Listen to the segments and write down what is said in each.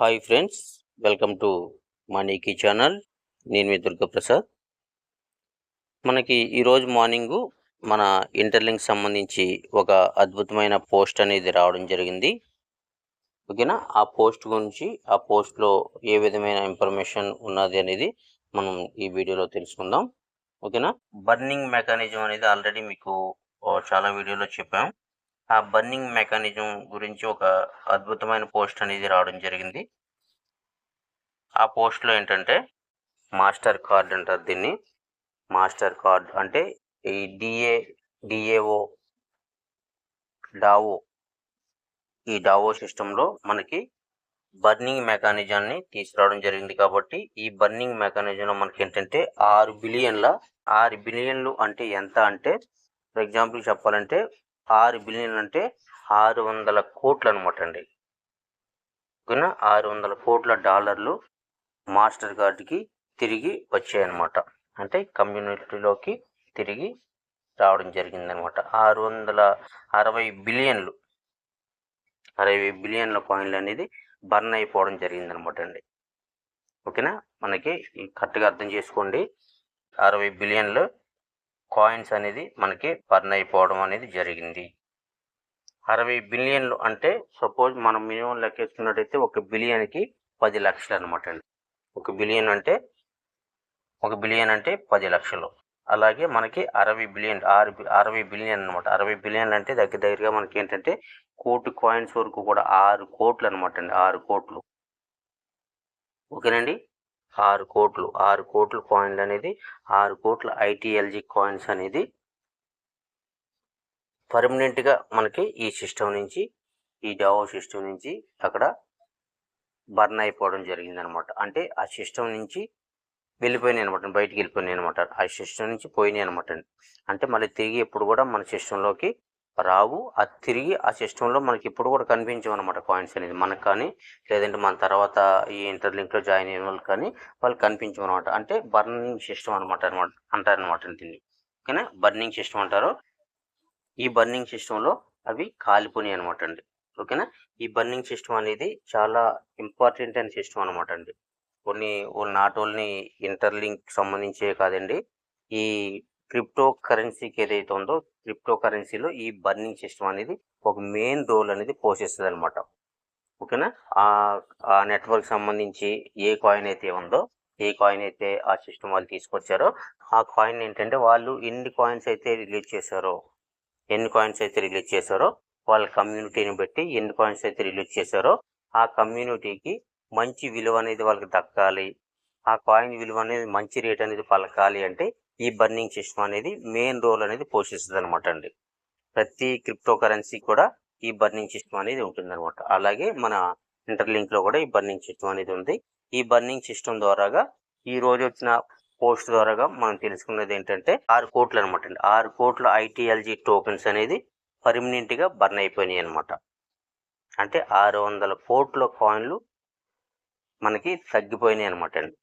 Hi friends welcome to మనీకి channel. నేను మీ దుర్గప్రసాద్ మనకి ఈరోజు మార్నింగు మన ఇంటర్లింక్ సంబంధించి ఒక అద్భుతమైన పోస్ట్ అనేది రావడం జరిగింది. ఓకేనా? ఆ పోస్ట్ గురించి ఆ పోస్ట్లో ఏ విధమైన ఇన్ఫర్మేషన్ ఉన్నది అనేది మనం ఈ వీడియోలో తెలుసుకుందాం. ఓకేనా? బర్నింగ్ మెకానిజం అనేది ఆల్రెడీ మీకు చాలా వీడియోలో చెప్పాం. ఆ బర్నింగ్ మెకానిజం గురించి ఒక అద్భుతమైన పోస్ట్ అనేది రావడం జరిగింది. ఆ పోస్ట్లో ఏంటంటే మాస్టర్ కార్డ్ అంటారు దీన్ని. మాస్టర్ కార్డ్ అంటే ఈ డిఏ డిఏఓ డావో ఈ డావో సిస్టంలో మనకి బర్నింగ్ మెకానిజాన్ని తీసుకురావడం జరిగింది కాబట్టి ఈ బర్నింగ్ మెకానిజంలో మనకి ఏంటంటే ఆరు బిలియన్ల ఆరు బిలియన్లు అంటే ఎంత అంటే ఫర్ ఎగ్జాంపుల్ చెప్పాలంటే ఆరు బిలియన్ అంటే ఆరు వందల కోట్లు అనమాట అండి ఓకేనా ఆరు వందల కోట్ల డాలర్లు మాస్టర్ కార్డ్కి తిరిగి వచ్చాయన్నమాట అంటే కమ్యూనిటీలోకి తిరిగి రావడం జరిగిందనమాట. ఆరు వందల అరవై బిలియన్లు అరవై బిలియన్ల కాయిన్లు అనేది బర్న్ అయిపోవడం జరిగిందనమాట అండి ఓకేనా? మనకి కరెక్ట్గా అర్థం చేసుకోండి. అరవై బిలియన్లు కాయిన్స్ అనేది మనకి బర్న్ అయిపోవడం అనేది జరిగింది. అరవై బిలియన్లు అంటే సపోజ్ మనం మినిమం లెక్కేసుకున్నట్టయితే ఒక బిలియన్కి పది లక్షలు అనమాట అండి. ఒక బిలియన్ అంటే ఒక బిలియన్ అంటే పది లక్షలు. అలాగే మనకి అరవై బిలియన్ ఆరు అరవై బిలియన్ అనమాట అరవై బిలియన్లు అంటే దగ్గర దగ్గరగా మనకి ఏంటంటే కోటి కాయిన్స్ వరకు కూడా ఆరు కోట్లు అనమాట అండి ఆరు కోట్లు. ఓకేనండి ఆరు కోట్లు ఆరు కోట్ల కాయిన్లు అనేది ఆరు కోట్ల ఐటీఎల్జీ కాయిన్స్ అనేది పర్మనెంట్గా మనకి ఈ సిస్టమ్ నుంచి ఈ డావో సిస్టమ్ నుంచి అక్కడ బర్న్ అయిపోవడం జరిగింది అనమాట అంటే ఆ సిస్టమ్ నుంచి వెళ్ళిపోయినాయి అనమాట బయటికి వెళ్ళిపోయినాయి అనమాట. ఆ సిస్టమ్ నుంచి పోయినాయి అనమాట. అంటే మళ్ళీ తిరిగి ఎప్పుడు కూడా మన సిస్టంలోకి రావు అది తిరిగి ఆ సిస్టంలో మనకి ఇప్పుడు కూడా కనిపించవు అనమాట కాయిన్స్ అనేది. మనకు కానీ లేదంటే మన తర్వాత ఈ ఇంటర్లింక్లో జాయిన్ అయిన వాళ్ళకి కానీ వాళ్ళకి కనిపించవు అనమాట అంటే బర్నింగ్ సిస్టమ్ అనమాట అనమాట అంటారు అనమాట దీన్ని. ఓకేనా? బర్నింగ్ సిస్టమ్ అంటారు. ఈ బర్నింగ్ సిస్టంలో అవి కాలిపోయినాయి అనమాట అండి. ఓకేనా? ఈ బర్నింగ్ సిస్టమ్ అనేది చాలా ఇంపార్టెంట్ అయిన సిస్టమ్ అనమాట అండి. కొన్ని నాట్ ఓన్లీ ఇంటర్లింక్ సంబంధించే కాదండి. ఈ క్రిప్టో కరెన్సీకి ఏదైతే ఉందో క్రిప్టో కరెన్సీలో ఈ బర్నింగ్ సిస్టమ్ అనేది ఒక మెయిన్ రోల్ అనేది పోషిస్తుంది అనమాట ఓకేనా ఆ నెట్వర్క్ సంబంధించి ఏ కాయిన్ అయితే ఉందో ఏ కాయిన్ అయితే ఆ సిస్టమ్ వాళ్ళు తీసుకొచ్చారో ఆ కాయిన్ ఏంటంటే వాళ్ళు ఎన్ని కాయిన్స్ అయితే రిలీజ్ చేశారో ఎన్ని కాయిన్స్ అయితే రిలీజ్ చేశారో వాళ్ళ కమ్యూనిటీని బట్టి ఎన్ని కాయిన్స్ అయితే రిలీజ్ చేశారో ఆ కమ్యూనిటీకి మంచి విలువ అనేది వాళ్ళకి దక్కాలి. ఆ కాయిన్ విలువ అనేది మంచి రేట్ అనేది పలకాలి అంటే ఈ బర్నింగ్ సిస్టమ్ అనేది మెయిన్ రోల్ అనేది పోషిస్తుంది అనమాట అండి. ప్రతి క్రిప్టో కరెన్సీ కూడా ఈ బర్నింగ్ సిస్టమ్ అనేది ఉంటుంది అనమాట అలాగే మన ఇంటర్లింక్లో కూడా ఈ బర్నింగ్ సిస్టమ్ అనేది ఉంది. ఈ బర్నింగ్ సిస్టమ్ ద్వారాగా ఈ రోజు వచ్చిన పోస్ట్ ద్వారాగా మనం తెలుసుకున్నది ఏంటంటే ఆరు కోట్లు అనమాట అండి. ఆరు కోట్ల ఐటీఎల్జీ టోకెన్స్ అనేది పర్మనెంట్గా బర్న్ అయిపోయినాయి అనమాట అంటే ఆరు వందల కోట్ల కాయిన్లు మనకి తగ్గిపోయినాయి అనమాట అండి.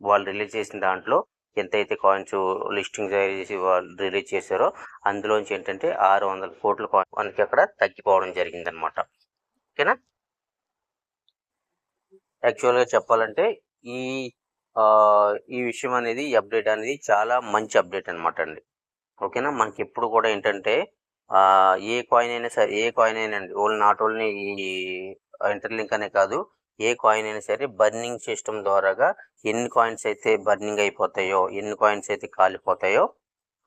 వాళ్ళు రిలీజ్ చేసిన దాంట్లో ఎంతైతే కాయిన్స్ లిస్టింగ్ చేసి వాళ్ళు రిలీజ్ చేశారో అందులోంచి ఏంటంటే ఆరు వందల కోట్ల కాయిన్ మనకి అక్కడ తగ్గిపోవడం జరిగింది అనమాట ఓకేనా? యాక్చువల్గా చెప్పాలంటే ఈ ఈ విషయం అనేది అప్డేట్ అనేది చాలా మంచి అప్డేట్ అనమాట అండి. ఓకేనా? మనకి ఎప్పుడు కూడా ఏంటంటే ఏ కాయిన్ అయినా సరే ఏ కాయిన్ అయినా అండి ఓన్లీ నాట్ ఓన్లీ ఈ ఇంటర్లింక్ అనే కాదు ఏ కాయిన్ అయినా సరే బర్నింగ్ సిస్టమ్ ద్వారాగా ఎన్ని కాయిన్స్ అయితే బర్నింగ్ అయిపోతాయో ఎన్ని కాయిన్స్ అయితే కాలిపోతాయో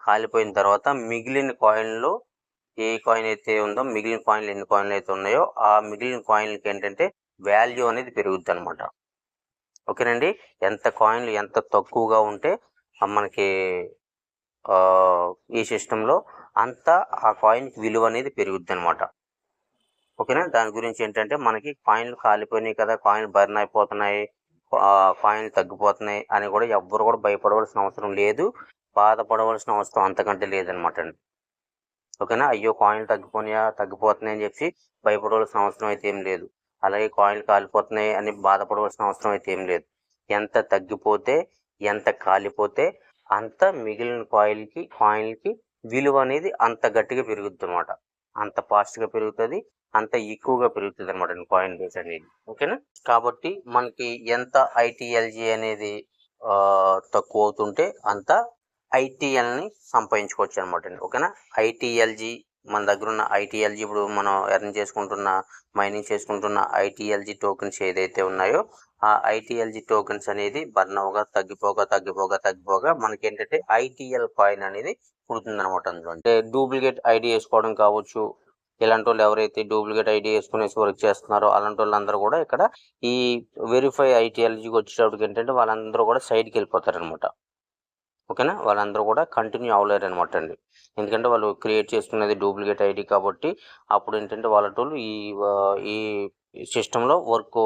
కాలిపోయిన తర్వాత మిగిలిన కాయిన్లో ఏ కాయిన్ అయితే ఉందో మిగిలిన కాయిన్లు ఎన్ని కాయిన్లు అయితే ఉన్నాయో ఆ మిగిలిన కాయిన్లకి ఏంటంటే వాల్యూ అనేది పెరుగుద్ది అనమాట ఓకేనండి? ఎంత కాయిన్లు ఎంత తక్కువగా ఉంటే మనకి ఈ సిస్టంలో అంత ఆ కాయిన్కి విలువ అనేది పెరుగుద్ది అనమాట ఓకేనా? దాని గురించి ఏంటంటే మనకి కాయిన్లు కాలిపోయినాయి కదా కాయిన్లు బర్న్ అయిపోతున్నాయి ఆ, కాయిన్లు తగ్గిపోతున్నాయి అని కూడా ఎవ్వరు కూడా భయపడవలసిన అవసరం లేదు. బాధపడవలసిన అవసరం అంతకంటే లేదనమాట అండి. ఓకేనా? అయ్యో కాయిన్లు తగ్గిపోయినాయా తగ్గిపోతున్నాయి అని చెప్పి భయపడవలసిన అవసరం అయితే ఏం లేదు. అలాగే కాయిన్లు కాలిపోతున్నాయి అని బాధపడవలసిన అవసరం అయితే ఏం లేదు. ఎంత తగ్గిపోతే ఎంత కాలిపోతే అంత మిగిలిన కాయిల్కి కాయిన్కి విలువ అనేది అంత గట్టిగా పెరుగుద్ది అనమాట అంత ఫాస్ట్గా పెరుగుతుంది అంత ఎక్కువగా పెరుగుతుంది అనమాట కాయిన్ బేస్ అనేది. ఓకేనా? కాబట్టి మనకి ఎంత ఐటీఎల్జీ అనేది ఆ, తక్కువ అవుతుంటే అంత ఐటీఎల్ని సంపాదించుకోవచ్చు అనమాట ఓకేనా? ఐటీఎల్జీ మన దగ్గర ఉన్న ఐటీఎల్జీ ఇప్పుడు మనం ఎర్న్ చేసుకుంటున్న మైనింగ్ చేసుకుంటున్న ఐటీఎల్జీ టోకెన్స్ ఏదైతే ఉన్నాయో ఆ ఐటీఎల్జీ టోకెన్స్ అనేది బర్న్ అవగా తగ్గిపోగా తగ్గిపోగా తగ్గిపోగా మనకి ఏంటంటే ఐటీఎల్ కాయిన్ అనేది పుడుతుంది అనమాట అందులో. అంటే డూప్లికేట్ ఐడి వేసుకోవడం కావచ్చు ఇలాంటి వాళ్ళు ఎవరైతే డూప్లికేట్ ఐడి వేసుకునేసి వర్క్ చేస్తున్నారో అలాంటి వాళ్ళందరూ కూడా ఇక్కడ ఈ వెరిఫై ఐటీఎల్జీకి వచ్చేటప్పటికి ఏంటంటే వాళ్ళందరూ కూడా సైడ్కి వెళ్ళిపోతారు అనమాట ఓకేనా? వాళ్ళందరూ కూడా కంటిన్యూ అవ్వలేరు అనమాట అండి. ఎందుకంటే వాళ్ళు క్రియేట్ చేసుకునేది డూప్లికేట్ ఐడి కాబట్టి అప్పుడు ఏంటంటే వాళ్ళ టోళ్ళు ఈ ఈ సిస్టంలో వర్క్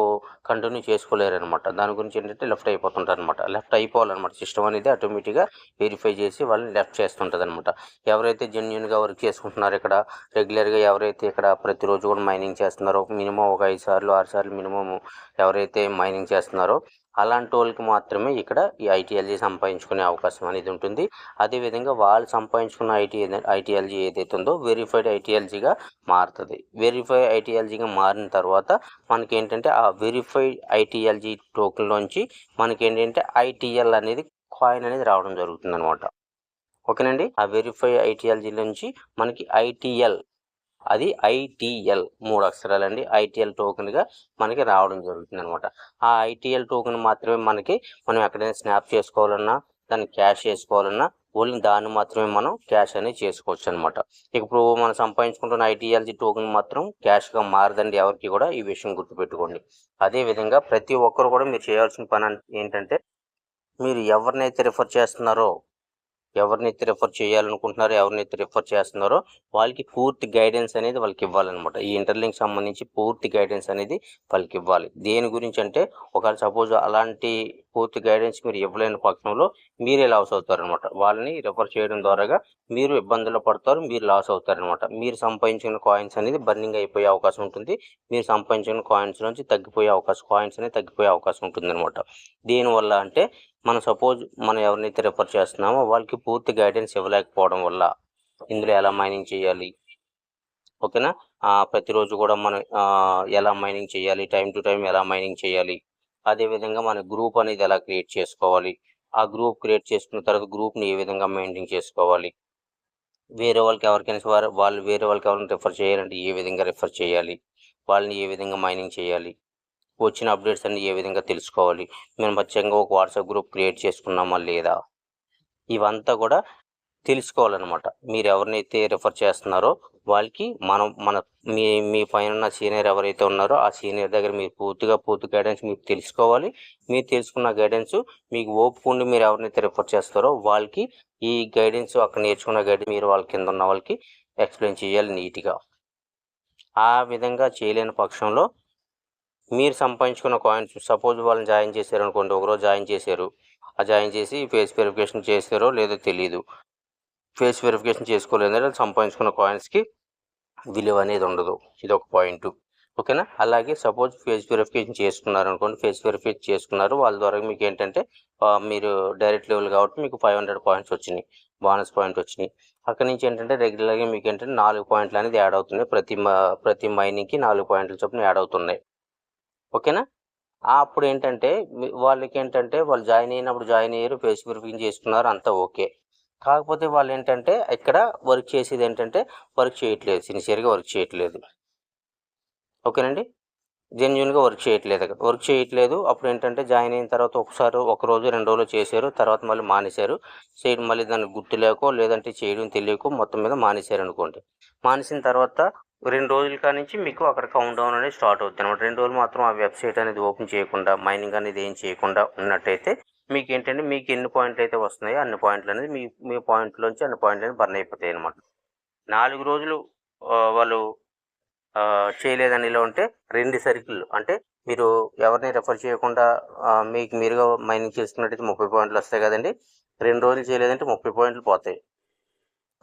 కంటిన్యూ చేసుకోలేరు అనమాట దాని గురించి ఏంటంటే లెఫ్ట్ అయిపోతుంటారు అనమాట లెఫ్ట్ అయిపోవాలన్నమాట సిస్టమ్ అనేది ఆటోమేటిక్గా వెరిఫై చేసి వాళ్ళని లెఫ్ట్ చేస్తుంటుంది అనమాట ఎవరైతే జెన్యున్గా వర్క్ చేసుకుంటున్నారో ఇక్కడ రెగ్యులర్గా ఎవరైతే ఇక్కడ ప్రతిరోజు కూడా మైనింగ్ చేస్తున్నారో మినిమం ఒక ఐదు సార్లు ఆరు సార్లు మినిమం ఎవరైతే మైనింగ్ చేస్తున్నారో అలాంటి వాళ్ళకి మాత్రమే ఇక్కడ ఈ ఐటీఎల్జీ సంపాదించుకునే అవకాశం అనేది ఉంటుంది. అదేవిధంగా వాళ్ళు సంపాదించుకున్న ఐటీ ఐటీఎల్జీ ఏదైతే ఉందో వెరిఫైడ్ ఐటీఎల్జీగా మారుతుంది. వెరిఫైడ్ ఐటీఎల్జీగా మారిన తర్వాత మనకి ఏంటంటే ఆ వెరిఫైడ్ ఐటీఎల్జీ టోకెన్లోంచి మనకి ఏంటంటే ఐటీఎల్ అనేది కాయిన్ అనేది రావడం జరుగుతుంది అనమాట ఓకేనండి? ఆ వెరిఫై ఐటీఎల్జీ నుంచి మనకి ఐటీఎల్ అది ఐటీఎల్ మూడు అక్షరాలు అండి ఐటీఎల్ టోకెన్గా మనకి రావడం జరుగుతుంది అనమాట ఆ ఐటీఎల్ టోకెన్ మాత్రమే మనకి మనం ఎక్కడైనా స్నాప్ చేసుకోవాలన్నా దాన్ని క్యాష్ చేసుకోవాలన్నా ఓన్లీ దాన్ని మాత్రమే మనం క్యాష్ అనేది చేసుకోవచ్చు అనమాట ఇప్పుడు మనం సంపాదించుకుంటున్న ఐటీఎల్జీ టోకెన్ మాత్రం క్యాష్గా మారదండి ఎవరికి కూడా ఈ విషయం గుర్తుపెట్టుకోండి. అదే విధంగా ప్రతి ఒక్కరు కూడా మీరు చేయాల్సిన పని ఏంటంటే మీరు ఎవరినైతే రిఫర్ చేస్తున్నారో ఎవరినైతే రిఫర్ చేయాలనుకుంటున్నారో ఎవరినైతే రిఫర్ చేస్తున్నారో వాళ్ళకి పూర్తి గైడెన్స్ అనేది వాళ్ళకి ఇవ్వాలన్నమాట. ఈ ఇంటర్లింక్ సంబంధించి పూర్తి గైడెన్స్ అనేది వాళ్ళకి ఇవ్వాలి. దేని గురించి అంటే ఒకవేళ సపోజ్ అలాంటి పూర్తి గైడెన్స్ మీరు ఇవ్వలేని పక్షంలో మీరే లాస్ అవుతారనమాట వాళ్ళని రిఫర్ చేయడం ద్వారాగా మీరు ఇబ్బందులు పడతారు మీరు లాస్ అవుతారనమాట మీరు సంపాదించిన కాయిన్స్ అనేది బర్నింగ్ అయిపోయే అవకాశం ఉంటుంది. మీరు సంపాదించిన కాయిన్స్ నుంచి తగ్గిపోయే అవకాశం కాయిన్స్ అనేది తగ్గిపోయే అవకాశం ఉంటుంది అనమాట దీనివల్ల అంటే మనం సపోజ్ మనం ఎవరినైతే రిఫర్ చేస్తున్నామో వాళ్ళకి పూర్తి గైడెన్స్ ఇవ్వలేకపోవడం వల్ల ఇందులో ఎలా మైనింగ్ చేయాలి? ఓకేనా? ప్రతిరోజు కూడా మనం ఎలా మైనింగ్ చేయాలి? టైం టు టైం ఎలా మైనింగ్ చేయాలి? అదేవిధంగా మన గ్రూప్ అనేది ఎలా క్రియేట్ చేసుకోవాలి? ఆ గ్రూప్ క్రియేట్ చేసుకున్న తర్వాత గ్రూప్ని ఏ విధంగా మెయింటైన్ చేసుకోవాలి? వేరే వాళ్ళకి ఎవరికైనా వారు వాళ్ళు వేరే వాళ్ళకి ఎవరిని రిఫర్ చేయాలంటే ఏ విధంగా రిఫర్ చేయాలి? వాళ్ళని ఏ విధంగా మైనింగ్ చేయాలి? వచ్చిన అప్డేట్స్ అన్ని ఏ విధంగా తెలుసుకోవాలి? మేము ముఖ్యంగా ఒక వాట్సాప్ గ్రూప్ క్రియేట్ చేసుకున్నామా లేదా? ఇవంతా కూడా తెలుసుకోవాలన్నమాట. మీరు ఎవరినైతే రిఫర్ చేస్తున్నారో వాళ్ళకి మనం మన మీ మీ పైన ఉన్న సీనియర్ ఎవరైతే ఉన్నారో ఆ సీనియర్ దగ్గర మీరు పూర్తిగా పూర్తి గైడెన్స్ మీకు తెలుసుకోవాలి. మీరు తెలుసుకున్న గైడెన్స్ మీకు ఓపుకుండి మీరు ఎవరినైతే రిఫర్ చేస్తారో వాళ్ళకి ఈ గైడెన్స్ అక్కడ నేర్చుకున్న గైడెన్స్ మీరు వాళ్ళ కింద ఉన్న వాళ్ళకి ఎక్స్ప్లెయిన్ చేయాలి నీట్గా. ఆ విధంగా చేయలేని పక్షంలో మీరు సంపాదించుకున్న కాయిన్స్ సపోజ్ వాళ్ళని జాయిన్ చేశారు అనుకోండి ఒకరోజు జాయిన్ చేశారు. ఆ జాయిన్ చేసి ఫేస్ వెరిఫికేషన్ చేశారో లేదో తెలియదు ఫేస్ వెరిఫికేషన్ చేసుకోలేదంటే సంపాదించుకున్న కాయిన్స్కి విలువ అనేది ఉండదు. ఇది ఒక పాయింట్ ఓకేనా అలాగే సపోజ్ ఫేస్ వెరిఫికేషన్ చేసుకున్నారు అనుకోండి ఫేస్ వెరిఫికేషన్ చేసుకున్నారు వాళ్ళ ద్వారా మీకు ఏంటంటే మీరు డైరెక్ట్ లెవెల్ కాబట్టి మీకు ఫైవ్ హండ్రెడ్ పాయింట్స్ వచ్చినాయి బోనస్ పాయింట్ వచ్చినాయి. అక్కడ నుంచి ఏంటంటే రెగ్యులర్గా మీకు ఏంటంటే నాలుగు పాయింట్లు అనేది యాడ్ అవుతున్నాయి. ప్రతి మ- ప్రతి మైనింగ్కి నాలుగు పాయింట్ల చొప్పున యాడ్ అవుతున్నాయి. ఓకేనా? అప్పుడు ఏంటంటే వాళ్ళకి ఏంటంటే వాళ్ళు జాయిన్ అయినప్పుడు జాయిన్ అయ్యారు ఫేస్ వెరిఫికేషన్ చేసుకున్నారు అంతా ఓకే. కాకపోతే వాళ్ళు ఏంటంటే ఇక్కడ వర్క్ చేసేది ఏంటంటే వర్క్ చేయట్లేదు సిన్సియర్గా వర్క్ చేయట్లేదు. ఓకేనండి? జెన్యున్గా వర్క్ చేయట్లేదు. అక్కడ వర్క్ చేయట్లేదు అప్పుడు ఏంటంటే జాయిన్ అయిన తర్వాత ఒకసారి ఒక రోజు రెండు రోజులు చేశారు తర్వాత మళ్ళీ మానేశారు. చేయడం మళ్ళీ దానికి గుర్తు లేకో లేదంటే చేయడం తెలియకో మొత్తం మీద మానేశారు అనుకోండి మానేసిన తర్వాత రెండు రోజుల కానించి మీకు అక్కడ కౌంట్ డౌన్ అనేది స్టార్ట్ అవుతుంది అనమాట రెండు రోజులు మాత్రం ఆ వెబ్సైట్ అనేది ఓపెన్ చేయకుండా మైనింగ్ అనేది ఏం చేయకుండా ఉన్నట్టయితే మీకు ఏంటంటే మీకు ఎన్ని పాయింట్లు అయితే వస్తున్నాయో అన్ని పాయింట్లు అనేది మీ మీ పాయింట్లోంచి అన్ని పాయింట్లు అనేది బర్న్ అయిపోతాయి అనమాట నాలుగు రోజులు వాళ్ళు చేయలేదని ఇలా ఉంటే రెండు సర్కిల్ అంటే మీరు ఎవరిని రెఫర్ చేయకుండా మీకు మీరుగా మైనింగ్ చేసుకున్నట్టయితే ముప్పై పాయింట్లు వస్తాయి కదండి. రెండు రోజులు చేయలేదంటే ముప్పై పాయింట్లు పోతాయి.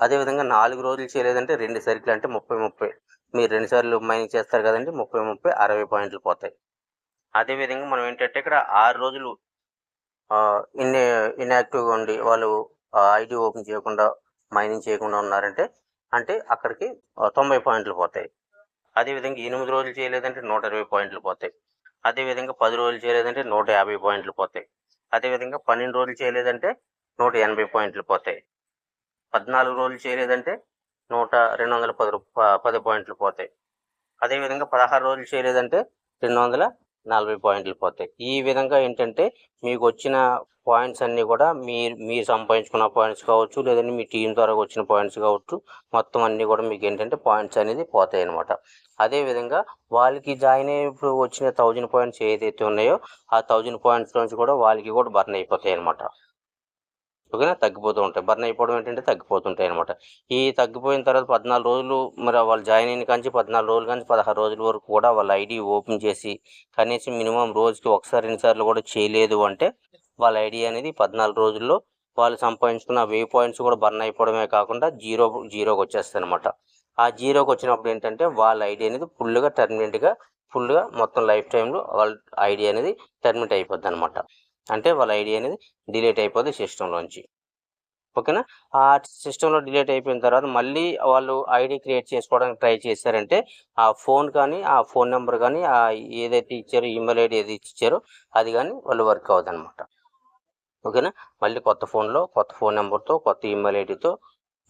అదేవిధంగా నాలుగు రోజులు చేయలేదంటే రెండు సర్కిల్ అంటే ముప్పై ముప్పై. మీరు రెండుసార్లు మైనింగ్ చేస్తారు కదండి ముప్పై ముప్పై అరవై పాయింట్లు పోతాయి. అదేవిధంగా మనం ఏంటంటే ఇక్కడ ఆరు రోజులు ఇన్ ఇన్యాక్టివ్గా ఉండి వాళ్ళు ఐడి ఓపెన్ చేయకుండా మైనింగ్ చేయకుండా ఉన్నారంటే అంటే అక్కడికి తొంభై పాయింట్లు పోతాయి. అదేవిధంగా ఎనిమిది రోజులు చేయలేదంటే నూట ఇరవై పాయింట్లు పోతాయి. అదేవిధంగా పది రోజులు చేయలేదంటే నూట యాభై పాయింట్లు పోతాయి. అదేవిధంగా పన్నెండు రోజులు చేయలేదంటే నూట ఎనభై పాయింట్లు పోతాయి. పద్నాలుగు రోజులు చేయలేదంటే నూట రెండు వందల పది రూ- పది పాయింట్లు పోతాయి. అదేవిధంగా పదహారు రోజులు చేయలేదంటే రెండు వందల నలభై పాయింట్లు పోతాయి. ఈ విధంగా ఏంటంటే మీకు వచ్చిన పాయింట్స్ అన్నీ కూడా మీరు మీరు సంపాదించుకున్న పాయింట్స్ కావచ్చు లేదంటే మీ టీం ద్వారా వచ్చిన పాయింట్స్ కావచ్చు మొత్తం అన్నీ కూడా మీకు ఏంటంటే పాయింట్స్ అనేది పోతాయి అనమాట అదేవిధంగా వాళ్ళకి జాయిన్ అయినప్పుడు వచ్చిన థౌజండ్ పాయింట్స్ ఏదైతే ఉన్నాయో ఆ థౌజండ్ పాయింట్స్ నుంచి కూడా వాళ్ళకి కూడా బర్న్ అయిపోతాయి అనమాట ఓకేనా తగ్గిపోతూ ఉంటాయి. బర్న్ అయిపోవడం ఏంటంటే తగ్గిపోతుంటాయి అనమాట ఈ తగ్గిపోయిన తర్వాత పద్నాలుగు రోజులు మరి వాళ్ళు జాయిన్ అయిన కాంచి పద్నాలుగు రోజుల కాంచి పదహారు రోజుల వరకు కూడా వాళ్ళ ఐడి ఓపెన్ చేసి కనీసం మినిమం రోజుకి ఒకసారి రెండుసార్లు కూడా చేయలేదు అంటే వాళ్ళ ఐడి అనేది పద్నాలుగు రోజుల్లో వాళ్ళు సంపాదించుకున్న వే పాయింట్స్ కూడా బర్న్ అయిపోవడమే కాకుండా జీరో జీరోకి వచ్చేస్తాయి అనమాట ఆ జీరోకి వచ్చినప్పుడు ఏంటంటే వాళ్ళ ఐడి అనేది ఫుల్గా టర్మినెంట్గా ఫుల్గా మొత్తం లైఫ్ టైంలో వాళ్ళ ఐడి అనేది టర్మినేట్ అయిపోద్ది అనమాట అంటే వాళ్ళ ఐడి అనేది డిలీట్ అయిపోద్ది సిస్టంలోంచి. ఓకేనా? ఆ సిస్టంలో డిలీట్ అయిపోయిన తర్వాత మళ్ళీ వాళ్ళు ఐడి క్రియేట్ చేసుకోవడానికి ట్రై చేశారంటే ఆ ఫోన్ కానీ ఆ ఫోన్ నెంబర్ కానీ ఆ ఏదైతే ఇచ్చారో ఈమెయిల్ ఐడి ఏది ఇచ్చారో అది కానీ వాళ్ళు వర్క్ అవ్వదు అనమాట ఓకేనా? మళ్ళీ కొత్త ఫోన్లో కొత్త ఫోన్ నెంబర్తో కొత్త ఈమెయిల్ ఐడితో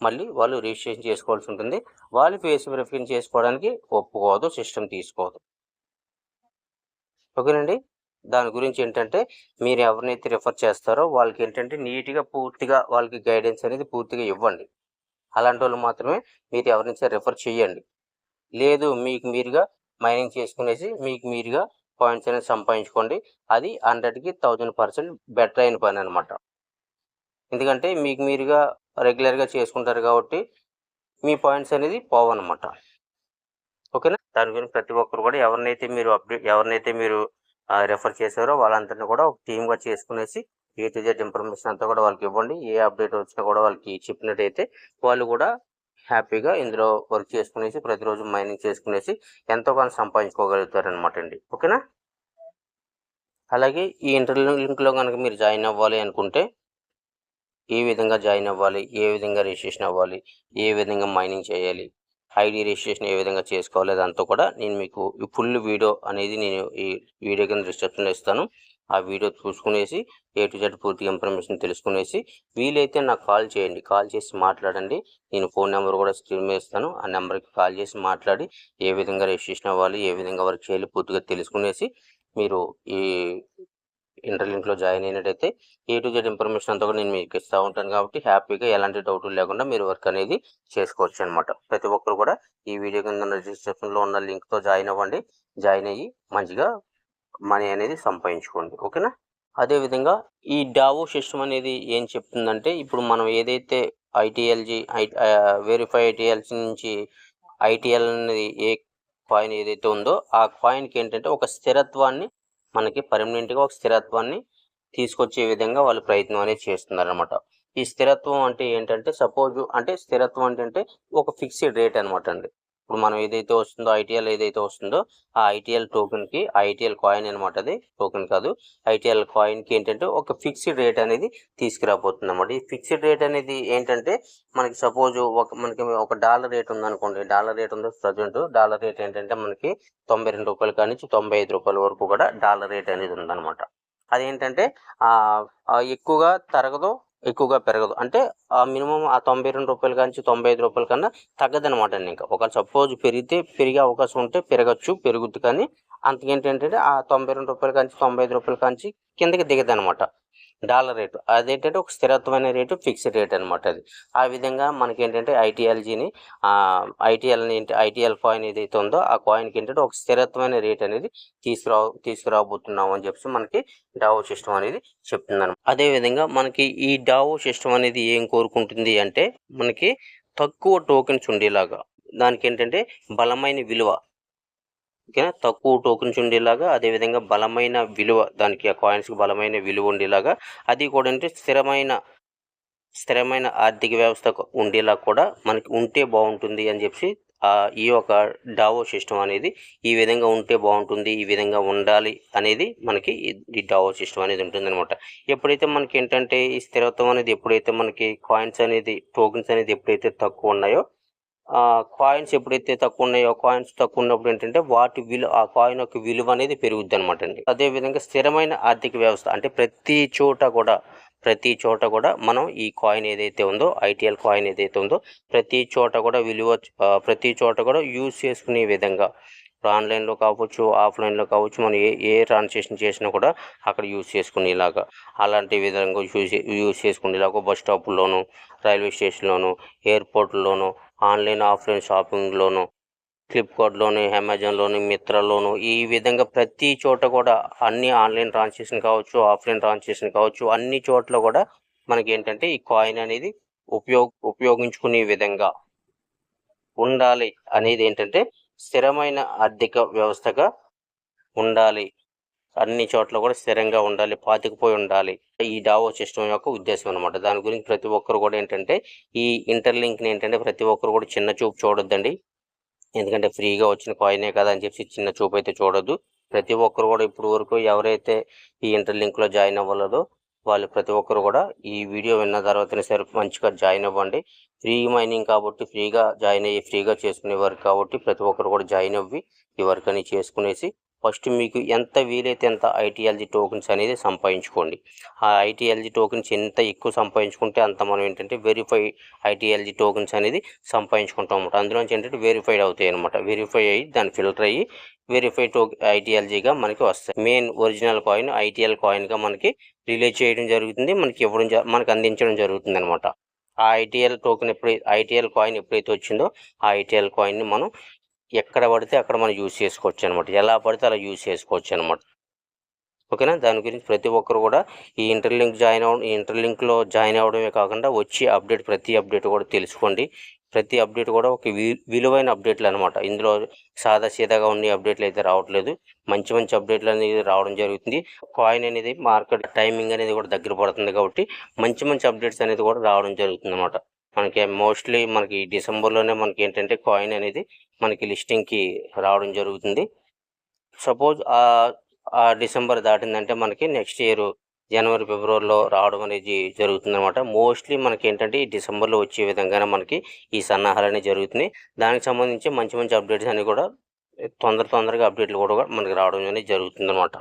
మళ్ళీ వాళ్ళు రిజిస్ట్రేషన్ చేసుకోవాల్సి ఉంటుంది. వాళ్ళు ఫేస్ వెరిఫికేషన్ చేసుకోవడానికి ఒప్పుకోదు సిస్టమ్ తీసుకోదు. ఓకేనండి? దాని గురించి ఏంటంటే మీరు ఎవరినైతే రిఫర్ చేస్తారో వాళ్ళకి ఏంటంటే నీట్గా పూర్తిగా వాళ్ళకి గైడెన్స్ అనేది పూర్తిగా ఇవ్వండి. అలాంటి వాళ్ళు మాత్రమే మీరు ఎవరినైతే రిఫర్ చేయండి. లేదు మీకు మీరుగా మైనింగ్ చేసుకునేసి మీకు మీరుగా పాయింట్స్ అనేది సంపాదించుకోండి. అది హండ్రెడ్కి థౌజండ్ పర్సెంట్ బెటర్ అయిన పని అనమాట ఎందుకంటే మీకు మీరుగా రెగ్యులర్గా చేసుకుంటారు కాబట్టి మీ పాయింట్స్ అనేది పోవన్నమాట. ఓకేనా? దాని గురించి ప్రతి ఒక్కరు కూడా ఎవరినైతే మీరు అప్డేట్ ఎవరినైతే మీరు రెఫర్ చేశారో వాళ్ళందరినీ కూడా ఒక టీమ్గా చేసుకునేసి ఏ టు జెడ్ ఇన్ఫర్మేషన్ అంతా కూడా వాళ్ళకి ఇవ్వండి. ఏ అప్డేట్ వచ్చినా కూడా వాళ్ళకి చెప్పినట్టయితే వాళ్ళు కూడా హ్యాపీగా ఇందులో వర్క్ చేసుకునేసి ప్రతిరోజు మైనింగ్ చేసుకునేసి ఎంతో కొంత సంపాదించుకోగలుగుతారనమాట అండి. ఓకేనా? అలాగే ఈ ఇంటర్ లింక్లో కనుక మీరు జాయిన్ అవ్వాలి అనుకుంటే ఏ విధంగా జాయిన్ అవ్వాలి? ఏ విధంగా రిజిస్ట్రేషన్ అవ్వాలి? ఏ విధంగా మైనింగ్ చేయాలి? ఐడి రిజిస్ట్రేషన్ ఏ విధంగా చేసుకోవాలి దాంతో కూడా నేను మీకు ఈ ఫుల్ వీడియో అనేది నేను ఈ వీడియో కింద డిస్క్రిప్షన్లో ఇస్తాను. ఆ వీడియో చూసుకునేసి ఏ టు జెడ్ పూర్తి ఇన్ఫర్మేషన్ తెలుసుకునేసి వీలైతే నాకు కాల్ చేయండి. కాల్ చేసి మాట్లాడండి. నేను ఫోన్ నెంబర్ కూడా స్క్రీన్ మీద ఇస్తాను. ఆ నెంబర్కి కాల్ చేసి మాట్లాడి ఏ విధంగా రిజిస్ట్రేషన్ అవ్వాలి ఏ విధంగా వర్క్ చేయాలి పూర్తిగా తెలుసుకునేసి మీరు ఈ ఇంటర్లింక్లో జాయిన్ అయినట్టయితే ఏ టు జెడ్ ఇన్ఫర్మేషన్ అంతా కూడా నేను మీకు ఇస్తూ ఉంటాను కాబట్టి హ్యాపీగా ఎలాంటి డౌట్ లేకుండా మీరు వర్క్ అనేది చేసుకోవచ్చు అనమాట ప్రతి ఒక్కరు కూడా ఈ వీడియో కింద రిజిస్ట్రేషన్లో ఉన్న లింక్తో జాయిన్ అవ్వండి. జాయిన్ అయ్యి మంచిగా మనీ అనేది సంపాదించుకోండి. ఓకేనా? అదేవిధంగా ఈ డావో సిస్టమ్ అనేది ఏం చెప్తుందంటే ఇప్పుడు మనం ఏదైతే ఐటీఎల్జీ ఐ వెరిఫై ఐటీఎల్సీ నుంచి ఐటీఎల్ అనేది ఏ కాయిన్ ఏదైతే ఉందో ఆ కాయిన్కి ఏంటంటే ఒక స్థిరత్వాన్ని మనకి పర్మనెంట్గా ఒక స్థిరత్వాన్ని తీసుకొచ్చే విధంగా వాళ్ళు ప్రయత్నం అనేది చేస్తున్నారనమాట ఈ స్థిరత్వం అంటే ఏంటంటే సపోజ్ అంటే స్థిరత్వం అంటే ఒక ఫిక్స్డ్ రేట్ అనమాట అండి. ఇప్పుడు మనం ఏదైతే వస్తుందో ఐటీఎల్ ఏదైతే వస్తుందో ఆ ఐటీఎల్ టోకెన్కి ఐటీఎల్ కాయిన్ అనమాట అది. టోకెన్ కాదు. ఐటీఎల్ కాయిన్కి ఏంటంటే ఒక ఫిక్స్డ్ రేట్ అనేది తీసుకురాబోతుంది అనమాట ఈ ఫిక్స్డ్ రేట్ అనేది ఏంటంటే మనకి సపోజ్ ఒక మనకి ఒక డాలర్ రేట్ ఉందనుకోండి. డాలర్ రేట్ ఉంది ప్రజెంట్. డాలర్ రేట్ ఏంటంటే మనకి తొంభై రెండు రూపాయల కాడి నుంచి తొంభై ఐదు రూపాయల వరకు కూడా డాలర్ రేట్ అనేది ఉందన్నమాట. అదేంటంటే ఎక్కువగా తరగదు ఎక్కువగా పెరగదు. అంటే ఆ మినిమం ఆ తొంభై రెండు రూపాయల కాంచి తొంభై ఐదు రూపాయల కన్నా తగ్గదనమాట అండి ఇంకా. ఒక సపోజ్ పెరిగితే పెరిగే అవకాశం ఉంటే పెరగచ్చు పెరుగుద్ది కానీ అంతకేంటంటే ఆ తొంభై రెండు రూపాయల కాంచి తొంభై ఐదు రూపాయల నుంచి కిందకి దిగదు అనమాట డాలర్ రేటు. అదేంటంటే ఒక స్థిరత్వమైన రేటు ఫిక్స్డ్ రేట్ అనమాట అది. ఆ విధంగా మనకి ఏంటంటే ఐటీఎల్జీని ఐటీఎల్ ఐటీఎల్ కాయిన్ ఏదైతే ఉందో ఆ కాయిన్కి ఏంటంటే ఒక స్థిరత్వమైన రేట్ అనేది తీసుకురా తీసుకురాబోతున్నాం అని చెప్పి మనకి డావో సిస్టమ్ అనేది చెప్తుంది అదే విధంగా మనకి ఈ డావో సిస్టమ్ అనేది ఏం కోరుకుంటుంది అంటే మనకి తక్కువ టోకెన్స్ ఉండేలాగా దానికి ఏంటంటే బలమైన విలువ ఓకేనా? తక్కువ టోకెన్స్ ఉండేలాగా అదేవిధంగా బలమైన విలువ దానికి ఆ కాయిన్స్కి బలమైన విలువ ఉండేలాగా అది కూడా అంటే స్థిరమైన స్థిరమైన ఆర్థిక వ్యవస్థ ఉండేలా కూడా మనకి ఉంటే బాగుంటుంది అని చెప్పి ఈ యొక్క డావో సిస్టమ్ అనేది ఈ విధంగా ఉంటే బాగుంటుంది ఈ విధంగా ఉండాలి అనేది మనకి ఈ- డావో సిస్టమ్ అనేది ఉంటుందన్నమాట. ఎప్పుడైతే మనకి ఏంటంటే ఈ స్థిరత్వం అనేది ఎప్పుడైతే మనకి కాయిన్స్ అనేది టోకెన్స్ అనేది ఎప్పుడైతే తక్కువ ఉన్నాయో కాయిన్స్ ఎప్పుడైతే తక్కువ ఉన్నాయో కాయిన్స్ తక్కువ ఉన్నప్పుడు ఏంటంటే వాటి విలువ ఆ కాయిన్ యొక్క విలువ అనేది పెరుగుద్ది అనమాట అండి. అదేవిధంగా స్థిరమైన ఆర్థిక వ్యవస్థ అంటే ప్రతి చోట కూడా ప్రతి చోట కూడా మనం ఈ కాయిన్ ఏదైతే ఉందో ఐటీఎల్ కాయిన్ ఏదైతే ఉందో ప్రతి చోట కూడా విలువ ప్రతి చోట కూడా యూజ్ చేసుకునే విధంగా ఇప్పుడు ఆన్లైన్లో కావచ్చు ఆఫ్లైన్లో కావచ్చు మనం ఏ ఏ ట్రాన్సాక్షన్ చేసినా కూడా అక్కడ యూజ్ చేసుకునేలాగా అలాంటి విధంగా యూజ్ యూజ్ చేసుకునేలాగా బస్ స్టాపుల్లోను రైల్వే స్టేషన్లోను ఎయిర్పోర్ట్లోను ఆన్లైన్ ఆఫ్లైన్ షాపింగ్లోను ఫ్లిప్కార్ట్లోను అమెజాన్లోను మిత్రలోను ఈ విధంగా ప్రతి చోట కూడా అన్ని ఆన్లైన్ ట్రాన్సాక్షన్ కావచ్చు ఆఫ్లైన్ ట్రాన్సాక్షన్ కావచ్చు అన్ని చోట్ల కూడా మనకి ఏంటంటే ఈ కాయిన్ అనేది ఉపయోగ ఉపయోగించుకునే విధంగా ఉండాలి అనేది ఏంటంటే స్థిరమైన ఆర్థిక వ్యవస్థగా ఉండాలి. అన్ని చోట్ల కూడా స్థిరంగా ఉండాలి పాతికిపోయి ఉండాలి. ఈ డావో సిస్టమ్ యొక్క ఉద్దేశం అనమాట దాని గురించి ప్రతి ఒక్కరు కూడా ఏంటంటే ఈ ఇంటర్లింక్ని ఏంటంటే ప్రతి ఒక్కరు కూడా చిన్న చూపు చూడొద్దండి. ఎందుకంటే ఫ్రీగా వచ్చిన కాయినే కదా అని చెప్పి చిన్న చూపు అయితే చూడొద్దు. ప్రతి ఒక్కరు కూడా ఇప్పుడు వరకు ఎవరైతే ఈ ఇంటర్లింక్లో జాయిన్ అవ్వలేదో వాళ్ళు ప్రతి ఒక్కరు కూడా ఈ వీడియో విన్న తర్వాతనే సరే మంచిగా జాయిన్ అవ్వండి. ఫ్రీ మైనింగ్ కాబట్టి ఫ్రీగా జాయిన్ అయ్యి ఫ్రీగా చేసుకునే వర్క్ కాబట్టి ప్రతి ఒక్కరు కూడా జాయిన్ అవ్వి ఈ వర్క్ అని చేసుకునేసి ఫస్ట్ మీకు ఎంత వీలైతే ఎంత ఐటీఎల్జీ టోకెన్స్ అనేది సంపాదించుకోండి. ఆ ఐటీఎల్జీ టోకెన్స్ ఎంత ఎక్కువ సంపాదించుకుంటే అంత మనం ఏంటంటే వెరిఫై ఐటీఎల్జీ టోకెన్స్ అనేది సంపాదించుకుంటాం అనమాట అందులోంచి ఏంటంటే వెరిఫైడ్ అవుతాయి అనమాట వెరిఫై అయ్యి దాన్ని ఫిల్టర్ అయ్యి వెరిఫై టో ఐటీఎల్జీగా మనకి వస్తాయి. మెయిన్ ఒరిజినల్ కాయిన్ ఐటీఎల్ కాయిన్గా మనకి రిలీజ్ చేయడం జరుగుతుంది. మనకి ఇవ్వడం జ- మనకి అందించడం జరుగుతుంది అనమాట ఆ ఐటీఎల్ టోకెన్ ఎప్పుడైతే ఐటీఎల్ కాయిన్ ఎప్పుడైతే వచ్చిందో ఆ ఐటీఎల్ కాయిన్ని మనం ఎక్కడ పడితే అక్కడ మనం యూజ్ చేసుకోవచ్చు అనమాట ఎలా పడితే అలా యూజ్ చేసుకోవచ్చు అనమాట ఓకేనా? దాని గురించి ప్రతి ఒక్కరు కూడా ఈ ఇంటర్లింక్ జాయిన్ అవ్వడం ఈ ఇంటర్లింక్లో జాయిన్ అవ్వడమే కాకుండా వచ్చి అప్డేట్ ప్రతి అప్డేట్ కూడా తెలుసుకోండి. ప్రతి అప్డేట్ కూడా ఒక వి- విలువైన అప్డేట్లు అనమాట ఇందులో సాదా సీదాగా ఉన్న అప్డేట్లు అయితే రావట్లేదు. మంచి మంచి అప్డేట్లు అనేది రావడం జరుగుతుంది. కాయిన్ అనేది మార్కెట్ టైమింగ్ అనేది కూడా దగ్గర పడుతుంది కాబట్టి మంచి మంచి అప్డేట్స్ అనేది కూడా రావడం జరుగుతుంది అనమాట మనకి మోస్ట్లీ మనకి డిసెంబర్లోనే మనకి ఏంటంటే కాయిన్ అనేది మనకి లిస్టింగ్కి రావడం జరుగుతుంది. సపోజ్ ఆ డిసెంబర్ దాటిందంటే మనకి నెక్స్ట్ ఇయర్ జనవరి ఫిబ్రవరిలో రావడం అనేది జరుగుతుంది అనమాట మోస్ట్లీ మనకి ఏంటంటే ఈ డిసెంబర్లో వచ్చే విధంగానే మనకి ఈ సన్నాహాలు అనేవి జరుగుతున్నాయి. దానికి సంబంధించి మంచి మంచి అప్డేట్స్ అన్ని కూడా తొందర తొందరగా అప్డేట్లు కూడా మనకి రావడం అనేది జరుగుతుంది అనమాట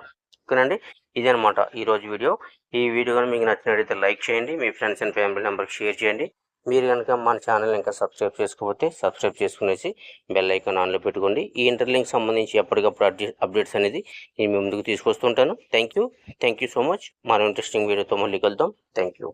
ఓకేనండి? ఇదనమాట ఈరోజు వీడియో. ఈ వీడియో కానీ మీకు నచ్చినట్లయితే లైక్ చేయండి. మీ ఫ్రెండ్స్ అండ్ ఫ్యామిలీ నెంబర్కి షేర్ చేయండి. మీరు కనుక మన ఛానల్ ఇంకా సబ్స్క్రైబ్ చేసుకోకపోతే సబ్స్క్రైబ్ చేసుకునేసి బెల్ ఐకాన్ ఆన్లో పెట్టుకోండి. ఈ ఇంటర్లింక్ సంబంధించి ఎప్పటికప్పుడు అప్డేట్ అప్డేట్స్ అనేది నేను ముందుకు తీసుకొస్తుంటాను. Thank you thank you so much. మరో ఇంట్రెస్టింగ్ వీడియోతో మళ్ళీ కలుద్దాం. Thank you